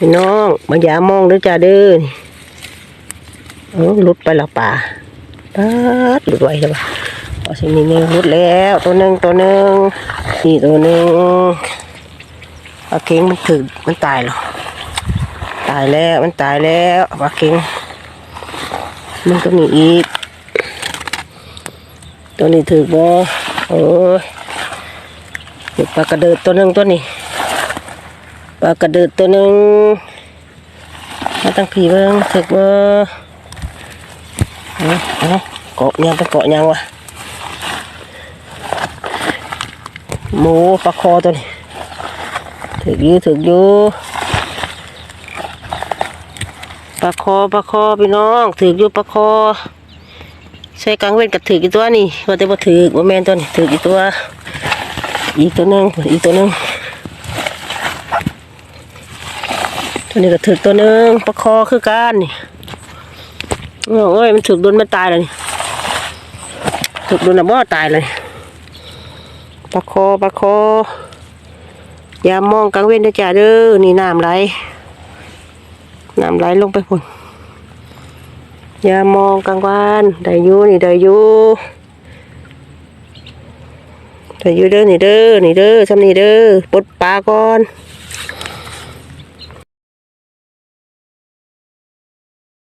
พี่น้องมายามองด้อจ้าเด้อนี่เออลุดไปและป่าปัดหลุดไว้แล้วป่ะพอสิมีหนึ่งลุดแล้ว ตัวหนึ่งตัวหนึ่งนี่ตัวหนึ่งปลาเค็งมันถึกมันตายหรอตายแล้วมันตายแล้วปลาเค็งมันก็มีอีก ตัวนี้ถือบ่โอ้ยปลากระเดิดตัวหนึ่งตัวนี้ ปลากระเดิดตัวหนึ่งมาตั้งผีเบิ้งถึกบ่าเอาเกาะยังไปเกาะยังวะหมูปลาคอตัวนี้ถึกอยู่ถึกอยู่ปลาคอปลาคอพี่น้องถึกอยู่ปลาคอใช้กลางเว้นกับถือกี่ตัวนี่ว่าแต่บ่ถือว่าแม่นตัวนี่ถือกี่ตัว อีกตัวนึงอีกตัวนึง ตัวนี้ก็ถือตัวหนึงประคอคือกันนี่โอ้ยมันถือโดนมันตายเลยถือโดนน่ะบ่ตายเลยประคอประคอยามมองกลางเว้นเด้อจ้าเด้อนี่น้ำไหลน้ำไหลลงไปพุ่นอย่ามองกลางวันได้อยู่นี่ได้อยู่ได้อยู่เด้อนี่เด้อนี่เด้อทำนี่เด้อปลดปลาก่อน